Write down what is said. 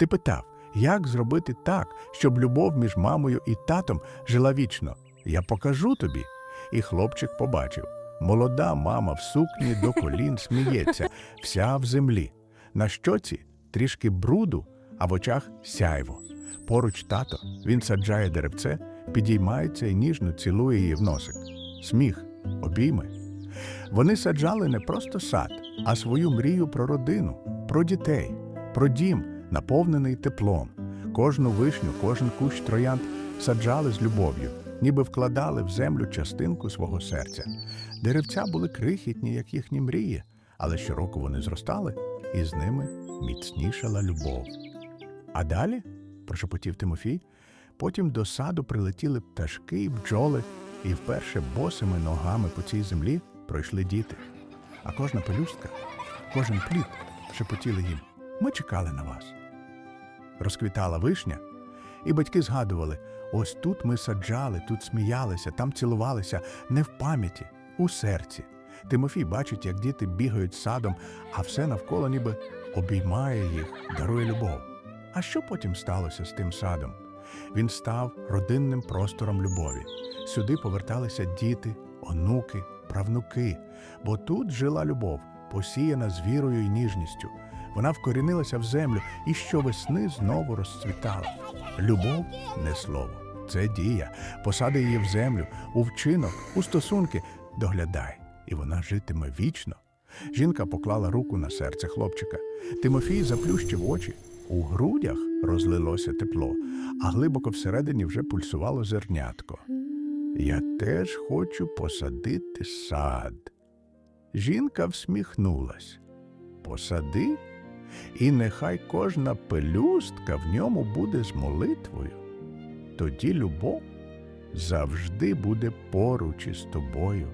Ти питав, як зробити так, щоб любов між мамою і татом жила вічно? Я покажу тобі. І хлопчик побачив. Молода мама в сукні до колін сміється, вся в землі. На щоці трішки бруду, а в очах сяйво. Поруч тато, він саджає деревце, підіймається і ніжно цілує її в носик. Сміх, обійми. Вони саджали не просто сад, а свою мрію про родину, про дітей, про дім, наповнений теплом. Кожну вишню, кожен кущ троянд саджали з любов'ю, ніби вкладали в землю частинку свого серця. Деревця були крихітні, як їхні мрії, але щороку вони зростали, і з ними міцнішала любов. А далі, прошепотів Тимофій, потім до саду прилетіли пташки і бджоли, і вперше босими ногами по цій землі пройшли діти. А кожна пелюстка, кожен плід шепотіли їм. Ми чекали на вас. Розквітала вишня, і батьки згадували: ось тут ми саджали, тут сміялися, там цілувалися, не в пам'яті, у серці. Тимофій бачить, як діти бігають садом, а все навколо ніби обіймає їх, дарує любов. А що потім сталося з тим садом? Він став родинним простором любові. Сюди поверталися діти, онуки, правнуки, бо тут жила любов, посіяна з вірою і ніжністю. Вона вкорінилася в землю і щовесни знову розцвітала. Любов не слово, це дія. Посади її в землю, у вчинок, у стосунки. Доглядай, і вона житиме вічно. Жінка поклала руку на серце хлопчика. Тимофій заплющив очі. У грудях розлилося тепло, а глибоко всередині вже пульсувало зернятко. Я теж хочу посадити сад. Жінка всміхнулась. Посади, і нехай кожна пелюстка в ньому буде з молитвою. Тоді любов завжди буде поруч із тобою